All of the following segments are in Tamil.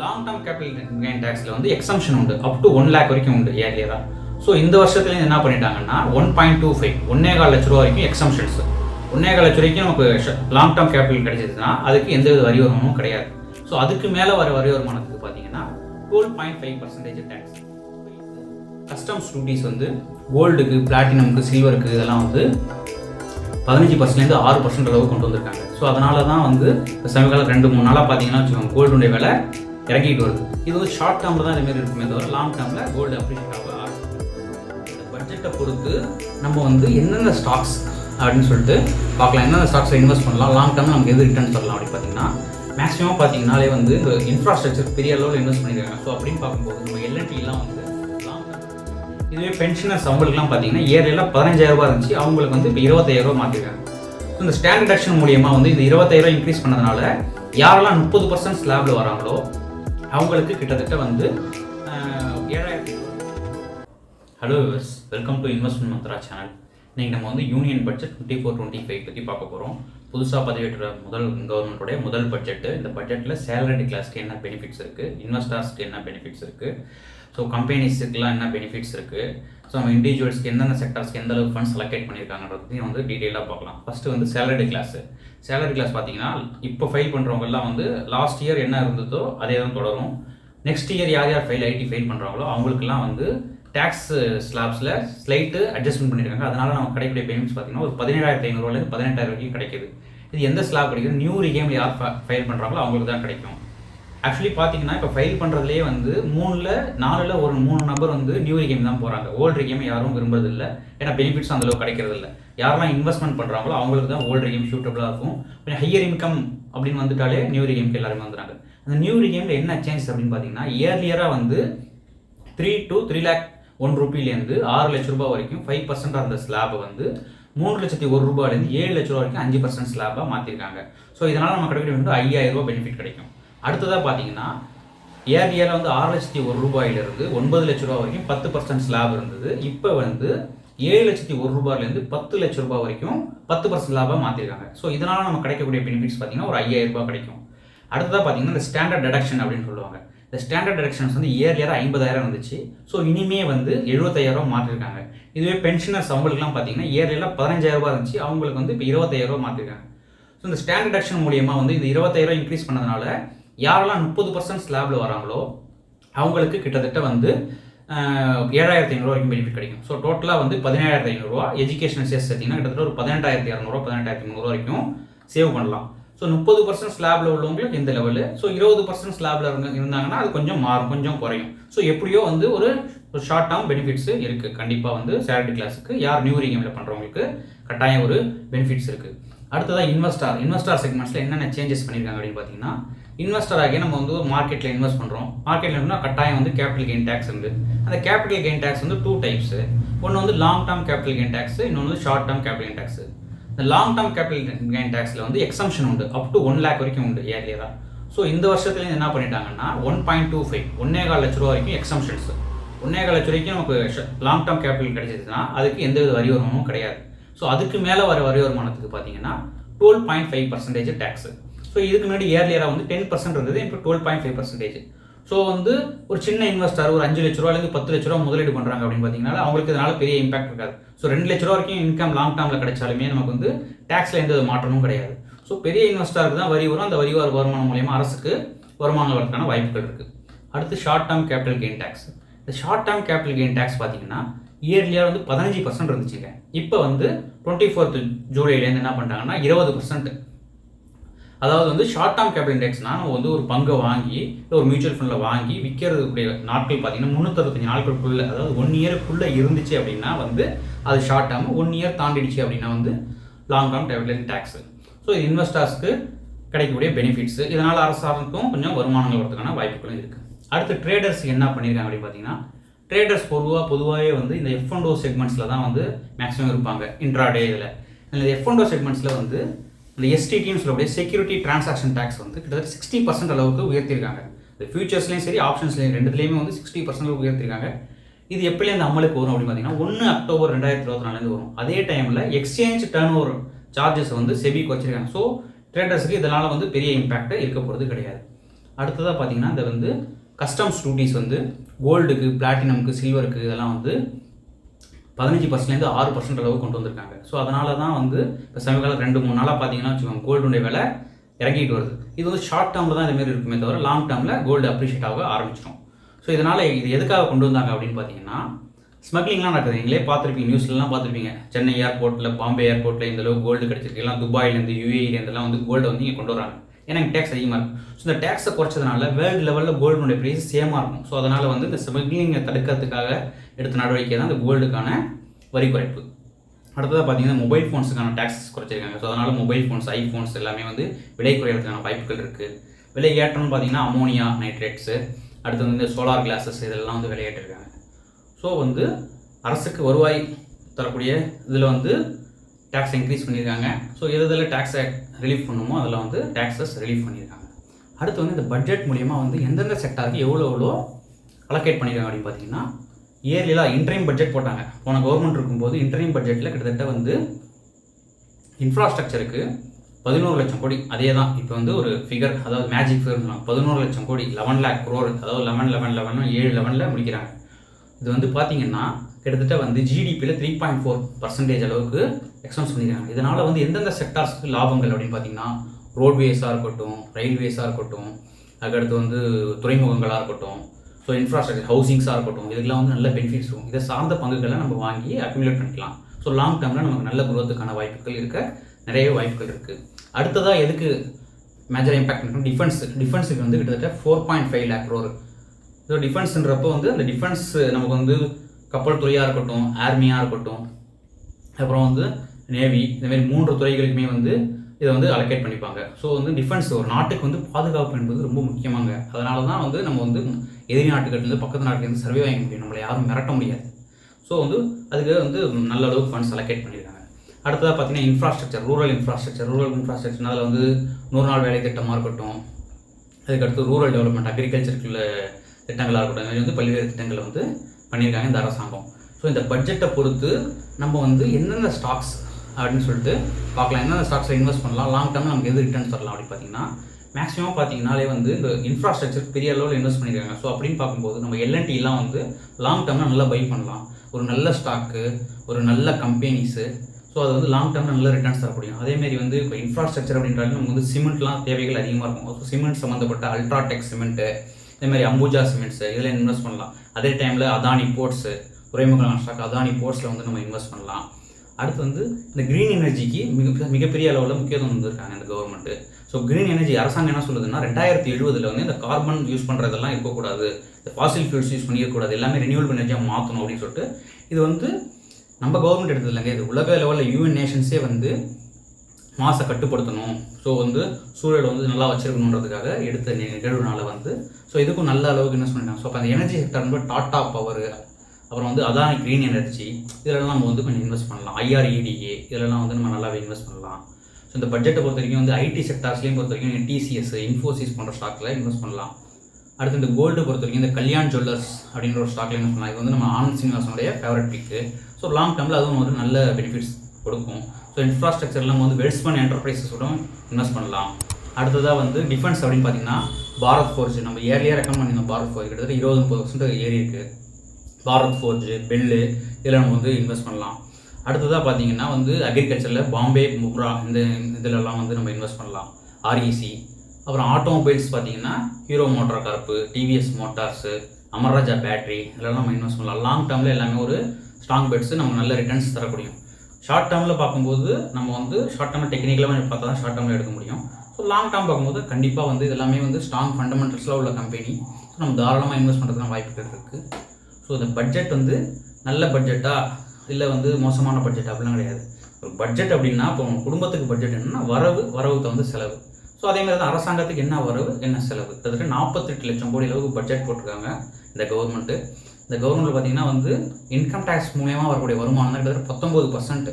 லாங் டேர்ம் கேபிட்டல் கெயின் டேக்ஸில் வந்து எக்ஸம்ஷன் உண்டு. அப் டு ஒன் லேக் வரைக்கும் உண்டு இயர்லியராக ஸோ இந்த வருஷத்துலேருந்து என்ன பண்ணிட்டாங்கன்னா ஒன் பாயிண்ட் டூ ஃபைவ் ஒன்னே கால் லட்ச ரூபா வரைக்கும் எக்ஸம்ஷன்ஸ் ஒன்னே கால் லட்ச வரைக்கும் நமக்கு லாங் டேர்ம் கேபிட்டல் கிடைச்சதுன்னா அதுக்கு எந்த வித வரி வருமானமும் கிடையாது. ஸோ அதுக்கு மேலே வர வரி வருமானத்துக்கு பார்த்தீங்கன்னா twelve point five percentage tax customs duties வந்து கோல்டுக்கு பிளாட்டினமுக்கு சில்வருக்கு இதெல்லாம் வந்து பதினஞ்சு பர்சன்ட்லேருந்து ஆறு பர்சன்ட் அளவு கொண்டு வந்திருக்காங்க. ஸோ அதனால தான் வந்து இப்ப சமீபகாலம் ரெண்டு மூணு நாளாக பார்த்தீங்கன்னா வச்சுக்கோங்க கோல்டுடைய விலை இறக்கிட்டு வருது. இது வந்து ஷார்ட் டேர்மில் தான் இதுமாரி இருக்குமே தவிர லாங் டேர்மில் கோல்டு அப்ரிஷியேட் ஆக இந்த பட்ஜெட்டை பொறுத்து நம்ம வந்து என்னென்ன ஸ்டாக்ஸ் அப்படின்னு சொல்லிட்டு பார்க்கலாம். என்னென்ன ஸ்டாக்ஸில் இன்வெஸ்ட் பண்ணலாம்? லாங் டேர்மில் நமக்கு எது ரிட்டர்ன் தரலாம் அப்படின்னு பார்த்தீங்கன்னா மேக்ஸிமம் பார்த்தீங்கனாலே வந்து இன்ஃப்ராஸ்ட்ரக்சர் பெரிய அளவில் இன்வெஸ்ட் பண்ணியிருக்காங்க ஸோ அப்படின்னு பார்க்கும்போது நம்ம எல்என்டிலாம் வந்து லாங் இதுவே பென்ஷனர் சம்பளுக்குலாம் பார்த்தீங்கன்னா ஏரியில் பதினஞ்சாயிரம் ரூபாய் இருந்துச்சு. அவங்களுக்கு வந்து இப்போ இருபத்தாயிரரூபா மாற்றிருக்காங்க ஸோ இந்த ஸ்டாண்ட் டிடக்ஷன் மூலியமாக வந்து இந்த இருபத்தாயிரரூபா இன்க்ரீஸ் பண்ணதுனால யாரெல்லாம் முப்பது பர்சன்ட் ஸ்லாபில் வராங்களோ அவங்களுக்கு கிட்டத்தட்ட வந்து ஏழாயிரத்தி hello viewers welcome to investment Mantra channel இன்னைக்கு நம்ம வந்து union budget twenty four twenty five பற்றி பார்க்க போகிறோம் புதுசாக பதிவேற்ற முதல் கவர்மெண்ட்டுடைய முதல் பட்ஜெட்டு இந்த பட்ஜெட்டில் சேலரி கிளாஸ்க்கு என்ன பெனிஃபிட்ஸ் இருக்குது இன்வெஸ்டர்ஸ்க்கு என்ன பெனிஃபிட்ஸ் இருக்குது ஸோ கம்பெனிஸுக்குலாம் என்ன பெனிஃபிட்ஸ் இருக்குது ஸோ நம்ம இண்டிவிஜுவல்ஸ்க்கு எந்தெந்த செக்டர்ஸ்க்கு எந்த அளவுக்கு ஃபண்ட்ஸ் அலோகேட் பண்ணியிருக்காங்கன்றதையும் வந்து டீட்டெயிலாக பார்க்கலாம். ஃபஸ்ட்டு வந்து சேலரி கிளாஸு சேலரி கிளாஸ் பார்த்தீங்கன்னா இப்போ ஃபைல் பண்ணுறவங்கலாம் வந்து லாஸ்ட் இயர் என்ன இருந்ததோ அதே தான் தொடரும். நெக்ஸ்ட் இயர் யார் யார் ஃபைல் ஐடி ஃபைல் பண்ணுறாங்களோ அவங்களுக்குலாம் வந்து டேக்ஸ் ஸ்லாப்ஸில் ஸ்லைட்டு அட்ஜஸ்ட்மெண்ட் பண்ணியிருக்காங்க அதனால நம்ம கிடைக்கக்கூடிய பேமெண்ட்ஸ் பார்த்தீங்கன்னா ஒரு பதினேழாயிரத்தி ஐநூறுவாலேருந்து பதினெட்டாயிரம் வரைக்கும் கிடைக்குது. இது எந்த ஸ்லாப் கிடைக்குது? நியூ ரிகேமில் யார் ஃபைல் பண்ணுறாங்களோ அவங்களுக்கு தான் கிடைக்கும். ஆக்சுவலி பார்த்தீங்கன்னா இப்போ ஃபைல் பண்ணுறதுலேயே வந்து மூணில் நாலில் ஒரு மூணு நபர் வந்து நியூ ரிகேம் தான் போகிறாங்க ஓல்டு ரிகேம் யாரும் விரும்புறது இல்லை ஏன்னா பெனிஃபிட்ஸ் அந்தளவுக்கு கிடைக்கிறது இல்லை யாரெல்லாம் இன்வெஸ்ட்மெண்ட் பண்ணுறாங்களோ அவங்களுக்கு தான் ஓல்டு ரிகேம் சூட்டபுளாக இருக்கும். கொஞ்சம் ஹையர் இன்கம் அப்படின்னு வந்துட்டாலே நியூ ரிகேம்க்கு எல்லாருமே வந்துடுறாங்க. அந்த நியூ ரிகேமில் என்ன சேஞ்ச் அப்படின்னு பார்த்தீங்கன்னா இயர்லியராக வந்து three to three lakh one ருபிலேருந்து ஆறு லட்ச ரூபாய் வரைக்கும் ஃபைவ் பர்சன்ட் அந்த ஸ்லாபை வந்து மூணு லட்சத்தி ஒரு ரூபாயிலேருந்து ஏழு லட்ச ரூபா வரைக்கும் அஞ்சு பர்சன்ட் ஸ்லாபாக மாற்றிருக்காங்க ஸோ இதனால் நம்ம கிடைக்கிற வந்து ஐயாயிரம் ரூபா பெனிஃபிட் கிடைக்கும். அடுத்ததாக பார்த்தீங்கன்னா இயர் வந்து ஆறு லட்சத்தி ஒரு ரூபாயிலிருந்து ஒன்பது லட்ச ரூபா வரைக்கும் பத்து பர்சன்ட் ஸ்லாப் இருந்தது. இப்போ வந்து ஏழு லட்சத்தி ஒரு ரூபாயிலேருந்து பத்து லட்ச ரூபாய் வரைக்கும் பத்து பர்சன்ட் லாபாக மாற்றிருக்காங்க ஸோ இதனால் நம்ம கிடைக்கக்கூடிய பெனிஃபிட்ஸ் பார்த்தீங்கன்னா ஒரு ஐயாயிரம் ரூபாய் கிடைக்கும். அடுத்ததாக பார்த்தீங்கன்னா இந்த ஸ்டாண்டர்ட் டெடக்ஷன் அப்படின்னு சொல்லுவாங்க. இந்த ஸ்டாண்டர்ட் டெடக்ஷன்ஸ் வந்து இயர்லியராக ஐம்பதாயிரம் இருந்துச்சு ஸோ இனிமே வந்து எழுபத்தாயிரம் மாற்றிருக்காங்க இதுவே பென்ஷனர் சம்பளுக்குலாம் பார்த்தீங்கன்னா இயர்லியில் பதினஞ்சாயிரம் ரூபாய் இருந்துச்சு. அவங்களுக்கு வந்து இப்போ இருபத்தாயிரம் மாற்றிருக்காங்க ஸோ இந்த ஸ்டாண்டர்ட் டெடக்ஷன் மூலியமாக வந்து இந்த இருபத்தாயிரம் இன்க்ரீஸ் பண்ணதுனால யாரெல்லாம் முப்பது பர்சன்ட் ஸ்லாபில் வராங்களோ அவங்களுக்கு கிட்டத்தட்ட வந்து ஏழாயிரத்தி ஐநூறுரூவா வரைக்கும் பெனிஃபிட் கிடைக்கும். ஸோ டோட்டலாக வந்து பதினேழாயிரத்தி ஐநூறுரூவா எஜுகேஷன் சேர்த்து சேர்த்திங்கன்னா கிட்டத்தட்ட ஒரு பதினெட்டாயிரத்தி இரநூறுவா பதினெட்டாயிரத்தி முந்நூறுவா வரைக்கும் சேவ் பண்ணலாம். ஸோ முப்பது பர்சன்ட் ஸ்லாபில் உள்ளவங்களுக்கு இந்த லெவலு ஸோ இருபது பர்சன்ட் ஸ்லாபில் இருங்க இருந்தாங்கன்னா அது கொஞ்சம் மாறும் கொஞ்சம் குறையும். ஸோ எப்படியோ வந்து ஒரு ஒரு ஷார்ட் டேர்ம் பெனிஃபிட்ஸ் இருக்குது கண்டிப்பாக வந்து சேலரி கிளாஸுக்கு யார் நியூ ரிகேமில் பண்ணுறவங்களுக்கு கட்டாயம் ஒரு பெனிஃபிட்ஸ் இருக்குது அடுத்ததாக இன்வெஸ்டார் இன்வெஸ்டார் செக்மெண்ட்ஸில் என்னென்ன சேஞ்சஸ் பண்ணியிருக்காங்க அப்படின்னு பார்த்தீங்கன்னா இன்வெஸ்டராகி நம்ம வந்து மார்க்கெட்டில் இன்வெஸ்ட் பண்ணுறோம் மார்க்கெட்டில் கட்டாயம் வந்து கேபிட்டல் கெயின் டேக்ஸ் இருந்து அந்த கேபிட்டல் கெயின் டேக்ஸ் வந்து டூ டைப்ஸ் ஒன்று வந்து long term capital gain tax இன்னொன்று வந்து short term capital gain tax இந்த லாங் டேர்ம் கேபிட்டல் கெயின் டேக்ஸில் வந்து எக்ஸம்ஷன் உண்டு. அப் டு ஒன் லேக் வரைக்கும் உண்டு ஏர்லியராக ஸோ இந்த வருஷத்துலேருந்து என்ன பண்ணிட்டாங்கன்னா ஒன் பாயிண்ட் டூ ஃபைவ் ஒன்னே கால் லட்ச ரூபா வரைக்கும் எக்ஸம்ஷன்ஸ் ஒன்னே கால் லட்ச வரைக்கும் நமக்கு லாங் டேர்ம் கேபிட்டல் கிடைச்சதுன்னா அதுக்கு எந்த வித வரி வருமானமும் கிடையாது. ஸோ அதுக்கு மேலே வர வரி வருமானத்துக்கு பார்த்தீங்கன்னா twelve point five percentage tax so இதுக்கு முன்னாடி இயர்லியராக வந்து டென் பர்சன்ட் இருந்தது இப்போ twelve point five percentage so வந்து ஒரு சின்ன இன்வெஸ்டர் ஒரு அஞ்சு லட்ச ரூபாயிலேருந்து பத்து லட்ச ரூபா முதலீடு பண்ணுறாங்க அப்படின்னு பார்த்தீங்கன்னா அவங்களுக்கு இதனால் பெரிய இம்பாக்ட் இருக்காது. ஸோ ரெண்டு லட்ச ரூபா வரைக்கும் இன்கம் லாங் டேர்மில் கிடைச்சாலுமே நமக்கு வந்து டேக்ஸில் எந்த மாற்றமும் கிடையாது. ஸோ பெரிய இன்வெஸ்டருக்கு தான் வரி வரும் அந்த வரி வர வருமானம் மூலியமாக அரசுக்கு வருமானம் வரதுக்கான வாய்ப்புகள் இருக்குது அடுத்து short term capital gain tax இந்த short term capital gain tax பார்த்தீங்கன்னா இயர்லியாக வந்து பதினஞ்சு பர்சன்ட் இருந்துச்சுங்க. இப்போ வந்து டுவெண்ட்டி ஃபோர்த் ஜூலைலேருந்து என்ன பண்ணுறாங்கன்னா இருபது பர்சன்ட் அதாவது வந்து ஷார்ட் டேர்ம் கேபிட்டல் இண்டெக்ஸ்னால் நம்ம வந்து ஒரு பங்கை வாங்கி இல்லை ஒரு மியூச்சுவல் ஃபண்டில் வாங்கி விற்கிறதுக்குடைய நாட்கள் பார்த்தீங்கன்னா முந்நூற்றறுபத்தஞ்சு நாட்களுக்குள்ளே அதாவது ஒன் இயருக்குள்ளே இருந்துச்சு அப்படின்னா வந்து அது ஷார்ட் டேர்ம் ஒன் இயர் தாண்டிடுச்சு அப்படின்னா வந்து long term capital tax so இது இன்வெஸ்டர்ஸ்க்கு கிடைக்கக்கூடிய பெனிஃபிட்ஸு இதனால் அரசாங்கத்துக்கும் கொஞ்சம் வருமானங்கள் வரதுக்கான வாய்ப்புகளும் இருக்குது அடுத்து ட்ரேடர்ஸ் என்ன பண்ணியிருக்காங்க அப்படின்னு பார்த்தீங்கன்னா ட்ரேடர்ஸ் பொதுவாக பொதுவாகவே வந்து இந்த எஃப் அண்ட் ஓ செக்மெண்ட்ஸில் தான் வந்து மேக்ஸிமம் இருப்பாங்க இன்ட்ராடே இதில். இந்த எஃப் அண்ட் ஓ செக்மெண்ட்ஸில் வந்து இந்த எஸ்டிடின்னு சொல்லக்கூடிய செக்யூரிட்டி டிரான்சாக்ஷன் டேக்ஸ் வந்து கிட்டத்தட்ட சிக்ஸ்டி பர்சன்ட் அளவுக்கு உயர்த்திருக்காங்க. இந்த ஃபியூச்சர்ஸ்லேயும் சரி ஆப்ஷன்ஸ்லையும் ரெண்டுலேயுமே வந்து சிக்ஸ்டி பர்சன்ட் அளவுக்கு உயர்த்திருக்காங்க. இது எப்படிலேருந்து அமலுக்கு வரும் அப்படின்னு பார்த்தீங்கன்னா ஒன்று அக்டோபர் ரெண்டாயிரத்தி இருபத்தி நாலுலேருந்து வரும். அதே டைமில் எக்ஸ்சேஞ்ச் டர்ன் ஓவர் சார்ஜஸ் வந்து செபிக்கு வச்சிருக்காங்க. ஸோ ட்ரேடர்ஸுக்கு இதனால் வந்து பெரிய இம்பேக்ட் இருக்க போகிறது கிடையாது. அடுத்ததாக பார்த்தீங்கன்னா இந்த வந்து கஸ்டம்ஸ் டூட்டிஸ் வந்து கோல்டுக்கு பிளாட்டினமுக்கு சில்வருக்கு இதெல்லாம் வந்து பதினஞ்சு பர்சன்ட்லேருந்து ஆறு பர்சன்ட் அளவு கொண்டு வந்திருக்காங்க. ஸோ அதனால தான் வந்து இப்போ சமீபகாலம் ரெண்டு மூணு நாளாக பார்த்தீங்கன்னா வச்சுக்கோங்க கோல்டுடைய விலை இறங்கிட்டு வருது. இது வந்து ஷார்ட் டேர்மில் தான் இதுமாரி இருக்குமே தவிர லாங் டேர்மில் கோல்டு அப்ரிஷியேட் ஆக ஆரம்பிச்சிடும். ஸோ இதனால் இது எதுக்காக கொண்டு வந்தாங்க அப்படின்னு பார்த்தீங்கன்னா ஸ்மக்லிங்லாம் நடக்குது. நீங்களே பார்த்துருப்பீங்க நியூஸ்லலாம் பார்த்துருப்பீங்க சென்னை ஏர்போர்ட்டில் பாம்பே ஏர்போர்ட்டில் இந்த அளவு கோல்டு கிடச்சிருக்கு. எல்லாம் துபாயிலேருந்து யூஏஇலேருந்துலாம் வந்து கோல்டு வந்து இங்கே கொண்டு வராங்க. ஏன்னா இங்கே டேக்ஸ் அதிகமாக இருக்கும் ஸோ இந்த டேக்ஸை குறைச்சதுனால வேர்ல்டு லெவலில் கோல்டுனுடைய ப்ரைஸ் சேமாக இருக்கும் ஸோ அதனால் வந்து இந்த ஸ்மக்லிங்கை தடுக்கிறதுக்காக எடுத்த நடவடிக்கை தான் இந்த கோல்டுக்கான வரி குறைப்பு. அடுத்ததாக பார்த்தீங்கன்னா மொபைல் ஃபோன்ஸுக்கான டேக்ஸ் குறைச்சிருக்காங்க. ஸோ அதனால் மொபைல் ஃபோன்ஸ் ஐஃபோன்ஸ் எல்லாமே வந்து விலை குறையிறதுக்கான வாய்ப்புகள் இருக்குது விலை ஏற்றம்னு பார்த்தீங்கன்னா அமோனியா நைட்ரேட்ஸு அடுத்து வந்து இந்த சோலார் கிளாஸஸ் இதெல்லாம் வந்து விலையேற்றிருக்காங்க ஸோ வந்து அரசுக்கு வருவாய் தரக்கூடிய இதில் வந்து டேக்ஸ் இன்க்ரீஸ் பண்ணியிருக்காங்க ஸோ எது இதில் டேக்ஸை ரிலீஃப் பண்ணுமோ அதில் வந்து டேக்ஸஸ் ரிலீஃப் பண்ணியிருக்காங்க அடுத்து வந்து இந்த பட்ஜெட் மூலியமாக வந்து எந்தெந்த செக்டாருக்கு எவ்வளோ எவ்வளோ அலோகேட் பண்ணியிருக்காங்க அப்படின்னு பார்த்தீங்கன்னா இயர்லியெலாம் இன்ட்ரீம் பட்ஜெட் போட்டாங்க. போன கவர்மெண்ட் இருக்கும்போது இன்ட்ரீம் பட்ஜெட்டில் கிட்டத்தட்ட வந்து இன்ஃப்ராஸ்ட்ரக்சருக்கு பதினோரு லட்சம் கோடி. அதே தான். இப்போ வந்து ஒரு ஃபிகர் அதாவது மேஜிக் ஃபிகர் பதினோரு லட்சம் கோடி லெவன் லேக் க்ரோர் அதாவது லெவன் லெவன் லெவன் ஏழு லெவனில் முடிக்கிறாங்க. இது வந்து பார்த்தீங்கன்னா கிட்டத்தட்ட வந்து ஜிடிபியில் த்ரீ பாயிண்ட் ஃபோர் பர்சன்டேஜ் அளவுக்கு எக்ஸ்பென்ஸ் பண்ணிக்கிறாங்க இதனால் வந்து எந்தெந்த செக்டார்ஸ்க்கு லாபங்கள் அப்படின்னு பார்த்தீங்கன்னா ரோட்வேஸாக இருக்கட்டும் ரயில்வேஸாக இருக்கட்டும் அதுக்கடுத்து வந்து துறைமுகங்களாக இருக்கட்டும் ஸோ இன்ஃப்ராஸ்ட்ரக்சர் ஹவுசிங்ஸாக இருக்கட்டும் இதுக்கெல்லாம் வந்து நல்ல பெனிஃபிட்ஸ் இருக்கும். இதை சார்ந்த பங்குகளை நம்ம வாங்கி அக்யூமுலேட் பண்ணிக்கலாம். ஸோ லாங் டேர்மில் நமக்கு நல்ல குரோத்துக்கான வாய்ப்புகள் இருக்க நிறைய வாய்ப்புகள் இருக்குது அடுத்ததாக எதுக்கு மேஜர் இம்பாக்ட் இருக்கும் டிஃபென்ஸ் டிஃபென்ஸுக்கு வந்து கிட்டத்தட்ட four point five lakh crore so டிஃபென்ஸுன்றப்போ வந்து அந்த டிஃபென்ஸ் நமக்கு வந்து கப்பல் துறையாக இருக்கட்டும் ஆர்மியாக இருக்கட்டும் அப்புறம் வந்து நேவி இந்த மாதிரி மூன்று துறைகளுக்குமே வந்து இதை வந்து அலோகேட் பண்ணிப்பாங்க. ஸோ வந்து டிஃபென்ஸ் ஒரு நாட்டுக்கு வந்து பாதுகாப்பு என்பது ரொம்ப முக்கியமாங்க. அதனால தான் வந்து நம்ம வந்து எதிரி நாட்டுக்கிட்டேருந்து பக்கத்து நாட்டுலேருந்து சர்வே வாங்க முடியும். நம்மளை யாரும் மிரட்ட முடியாது. ஸோ வந்து அதுக்கு வந்து நல்ல அளவுக்கு ஃபண்ட்ஸ் அலோகேட் பண்ணியிருக்காங்க. அடுத்ததாக பார்த்தீங்கன்னா infrastructure rural infrastructure rural infrastructure அதில் வந்து நூறு நாள் வேலை திட்டமாக இருக்கட்டும். அதுக்கடுத்து ரூரல் டெவலப்மெண்ட் அக்ரிகல்ச்சருக்குள்ள திட்டங்களாக இருக்கட்டும். இது வந்து பல்வேறு திட்டங்களை வந்து பண்ணியிருக்காங்க இந்த அரசாங்கம். ஸோ இந்த பட்ஜெட்டை பொறுத்து நம்ம வந்து என்னென்ன ஸ்டாக்ஸ் அப்படின்னு சொல்லிட்டு பார்க்கலாம். என்ன ஸ்டாக்ஸில் இன்வெஸ்ட் பண்ணலாம்? லாங் டேர்மில் நமக்கு எது ரிட்டர்ன்ஸ் வரலாம் அப்படின்னு பார்த்தீங்கன்னா மேக்ஸிமம் பார்த்தீங்கனாலே வந்து இந்த இன்ஃப்ராஸ்ட்ரக்சர் பெரிய அளவில் இன்வெஸ்ட் பண்ணியிருக்காங்க ஸோ அப்படின்னு பார்க்கும்போது நம்ம எல்என்டிலாம் வந்து லாங் டேர்மில் நல்லா பை பண்ணலாம். ஒரு நல்ல ஸ்டாக்கு ஒரு நல்ல கம்பெனிஸு ஸோ அது வந்து லாங் டேர்மில் நல்ல ரிட்டர்ன்ஸ் தரக்கூடியும் அதேமாரி வந்து இப்போ இன்ஃப்ராஸ்ட்ரக்சர் அப்படின்றாலும் நமக்கு வந்து சிமெண்ட்லாம் தேவைகள் அதிகமாக இருக்கும். ஸோ சிமெண்ட் சம்மந்தப்பட்ட அல்ட்ராடெக் சிமெண்ட்டு இதேமாதிரி அம்புஜா சிமெண்ட்ஸு இதில் இன்வெஸ்ட் பண்ணலாம். அதே டைமில் அதானி போர்ட்ஸு துறைமுக ஸ்டாக் அதானி போர்ட்ஸில் வந்து நம்ம இன்வெஸ்ட் பண்ணலாம். அடுத்து வந்து இந்த க்ரீன் எனர்ஜிக்கு மிக மிகப்பெரிய அளவில் முக்கியத்துவம் வந்திருக்காங்க இந்த கவர்மெண்ட்டு ஸோ க்ரீன் எனர்ஜி அரசாங்கம் என்ன சொல்லுதுன்னா ரெண்டாயிரத்தி எழுபதில் வந்து இந்த கார்பன் யூஸ் பண்ணுறதெல்லாம் இருக்கக்கூடாது. இந்த ஃபாசில் ஃபியூல்ஸ் யூஸ் பண்ணியிருக்கக்கூடாது எல்லாமே ரினியூவல் எனர்ஜியாக மாற்றணும் அப்படின்னு சொல்லிட்டு இது வந்து நம்ம கவர்மெண்ட் எடுத்தது இல்லைங்க இது உலக லெவலில் யூஎன் நேஷன்ஸே வந்து மாசை கட்டுப்படுத்தணும். ஸோ வந்து சூழலை வந்து நல்லா வச்சிருக்கணுன்றதுக்காக எடுத்த நி- நிகழ்வுனால வந்து ஸோ இதுக்கும் நல்ல அளவுக்கு என்ன சொன்னாங்க ஸோ அப்போ அந்த எனர்ஜி செக்டர் வந்து டாட்டா பவர் அப்புறம் வந்து அதான் க்ரீன் எனர்ஜி இதெல்லாம் நம்ம வந்து கொஞ்சம் இன்வெஸ்ட் பண்ணலாம். ஐஆர்இடிஏ இதெல்லாம் வந்து நம்ம நல்லாவே இன்வெஸ்ட் பண்ணலாம். ஸோ இந்த பட்ஜெட்டை பொறுத்த வரைக்கும் வந்து ஐடி செக்டார்ஸ்லேயும் பொறுத்த வரைக்கும் டிசிஎஸ் இன்ஃபோசிஸ் போன்ற ஸ்டாக்கில் இன்வெஸ்ட் பண்ணலாம். அடுத்து இந்த கோல்டு பொறுத்த வரைக்கும் இந்த கல்யாண் ஜுவல்லர்ஸ் அப்படின்ற ஒரு ஸ்டாக்ல இன்வெஸ்ட் பண்ணலாம். இது வந்து நம்ம ஆனந்த் சீனிவாசனுடைய ஃபேவரட் பிக்கு ஸோ லாங் டேர்மில் அதுவும் வந்து நல்ல பெனிஃபிட்ஸ் கொடுக்கும். ஸோ இன்ஃப்ராஸ்ட்ரக்சர்லாம் வந்து வெல்ஸ்மன் என்டர்பிரைசஸோடும் இன்வெஸ்ட் பண்ணலாம். அடுத்ததாக வந்து டிஃபென்ஸ் அப்படின்னு பார்த்தீங்கன்னா பாரத் ஃபோர்ஸ் நம்ம ஏர்லியாக ரெக்கமெண்ட் பண்ணியிருந்தோம் பாரத் ஃபோர்ஸ் கிட்டத்தட்ட இருபது முப்பது பர்சன்ட் ஏறி இருக்குது பாரத் ஃபோர்ஜு பெல்லு இதில் நம்ம வந்து இன்வெஸ்ட் பண்ணலாம். அடுத்ததாக பார்த்தீங்கன்னா வந்து அக்ரிகல்ச்சரில் பாம்பே முப்ரா இந்த இதிலெல்லாம் வந்து நம்ம இன்வெஸ்ட் பண்ணலாம். ஆர்இசி அப்புறம் ஆட்டோமொபைல்ஸ் பார்த்தீங்கன்னா Hero motor corp TVS motors Amara Raja battery இதெல்லாம் நம்ம இன்வெஸ்ட் பண்ணலாம். லாங் டேர்மில் எல்லாமே ஒரு ஸ்ட்ராங் பெட்ஸ் நம்ம நல்ல ரிட்டர்ன்ஸ் தரக்கூடியும். ஷார்ட் டேர்மில் பார்க்கும்போது நம்ம வந்து ஷார்ட் டேர்மில் டெக்னிக்கலாக பார்த்தா தான் ஷார்ட் டேர்மில் எடுக்க முடியும். ஸோ லாங் டேர்ம் பார்க்கும்போது கண்டிப்பாக வந்து இதெல்லாமே வந்து ஸ்ட்ராங் ஃபண்டமெண்டல்ஸில் உள்ள கம்பெனி ஸோ நம்ம தாராளமாக இன்வெஸ்ட் பண்ணுறதுக்கு வாய்ப்புகள் இருக்குது ஸோ இந்த பட்ஜெட் வந்து நல்ல பட்ஜெட்டா இல்லை வந்து மோசமான பட்ஜெட் அப்படிலாம் கிடையாது. ஒரு பட்ஜெட் அப்படின்னா இப்போ உங்கள் குடும்பத்துக்கு பட்ஜெட் என்னன்னா வரவு வரவுக்கு வந்து செலவு. ஸோ அதே மாதிரி தான் அரசாங்கத்துக்கு என்ன வரவு என்ன செலவு? கிட்டத்தட்ட நாற்பத்தெட்டு லட்சம் கோடி அளவுக்கு பட்ஜெட் போட்டிருக்காங்க இந்த கவர்மெண்ட்டு இந்த கவர்மெண்ட்டில் பார்த்தீங்கன்னா வந்து இன்கம் டேக்ஸ் மூலியமாக வரக்கூடிய வருமானம் தான் கிட்டத்தட்ட பத்தொம்பது பர்சன்ட்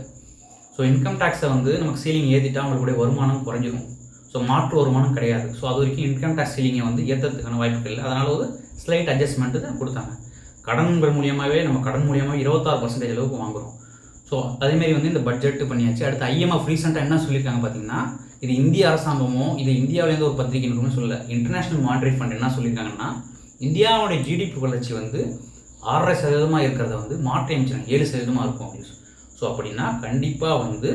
ஸோ இன்கம் டேக்ஸை வந்து நமக்கு சீலிங் ஏற்றிட்டா அவங்களுடைய வருமானம் குறைஞ்சிரும். ஸோ மாற்று வருமானம் கிடையாது. ஸோ அது வரைக்கும் இன்கம் டேக்ஸ் சீலிங்கை வந்து ஏற்றுறதுக்கான வாய்ப்புகள் இல்லை. அதனால ஒரு ஸ்லைட் அட்ஜஸ்ட்மெண்ட்டு தான் கொடுத்தாங்க. கடன்கள் மூலியமாகவே நம்ம கடன் மூலியமாக இருபத்தாறு பர்சன்டேஜ் அளவுக்கு வாங்குறோம். ஸோ அதேமாரி வந்து இந்த பட்ஜெட் பண்ணியாச்சு. அடுத்து ஐஎம்எஃப் ரீசெண்டாக என்ன சொல்லியிருக்காங்க பார்த்தீங்கன்னா இது இந்திய அரசாங்கமோ இது இந்தியாவிலேருந்து ஒரு பத்திரிகை நிறுவனம் சொல்லல. இன்டர்நேஷனல் மானிட்டரி ஃபண்ட் என்ன சொல்லியிருக்காங்கன்னா இந்தியாவுடைய ஜிடிபி வளர்ச்சி வந்து ஆறரை சதவீதமாக இருக்கிறத வந்து மாற்றி அமைச்சிருக்காங்க ஏழு சதவீதமாக இருக்கும் அப்படின்னு ஸோ அப்படின்னா கண்டிப்பாக வந்து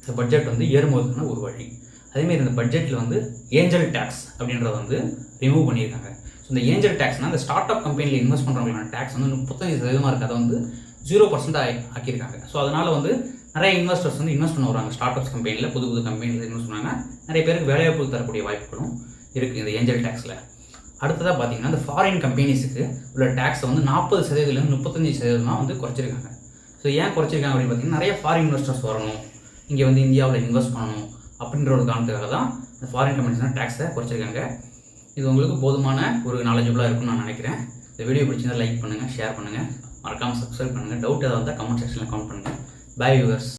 இந்த பட்ஜெட் வந்து ஏறும்போதுக்கான ஒரு வழி. அதேமாரி இந்த பட்ஜெட்டில் வந்து ஏஞ்சல் டேக்ஸ் அப்படின்றத வந்து ரிமூவ் பண்ணியிருக்காங்க. ஸோ இந்த ஏஞ்சல் டேக்ஸ்னால் இந்த ஸ்டார்ட் அப் கம்பெனியில் இன்வெஸ்ட் பண்ணுறவங்களான டேக்ஸ் வந்து முப்பத்தஞ்சு சதவீதமாக இருக்குது அதை வந்து ஜீரோ பர்சன்ட் ஆக்கியிருக்காங்க. ஸோ அதனால் வந்து நிறைய இன்வெஸ்டர்ஸ் வந்து இன்வெஸ்ட் பண்ண வராங்க ஸ்டார்ட் அப்ஸ் கம்பெனியில் புது புது கம்பெனியில் இன்வெஸ்ட் பண்ணாங்க. நிறைய பேருக்கு வேலைவாய்ப்பு தரக்கூடிய வாய்ப்புகளும் இருக்குது இந்த ஏஞ்சல் டேக்ஸில் அடுத்ததாக பார்த்தீங்கன்னா இந்த ஃபாரின் கம்பெனிஸுக்கு உள்ள டேக்ஸை வந்து நாற்பது சதவீதத்துலேருந்து முப்பத்தஞ்சு சதவீதமாக வந்து குறைச்சிருக்காங்க. ஸோ ஏன் குறைச்சிருக்காங்க அப்படின்னு பார்த்தீங்கன்னா நிறைய ஃபாரின் இன்வெஸ்டர்ஸ் வரணும். இங்கே வந்து இந்தியாவில் இன்வெஸ்ட் பண்ணணும். அப்படின்ற ஒரு காரணத்துக்காக தான் இந்த ஃபாரின் கம்பெனிஸ்லாம் டேக்ஸை குறைச்சிருக்காங்க. இது உங்களுக்கு போதுமான ஒரு நாலேஜபிளாக இருக்கும்னு நான் நினைக்கிறேன். இந்த வீடியோ பிடிச்சிருந்தா லைக் பண்ணுங்கள் ஷேர் பண்ணுங்கள் மறக்காமல் சப்ஸ்கிரைப் பண்ணுங்கள் டவுட் ஏதாவது இருந்தால் கமெண்ட் செக்ஷனில் கமெண்ட் பண்ணுங்கள் பை யூவர்ஸ்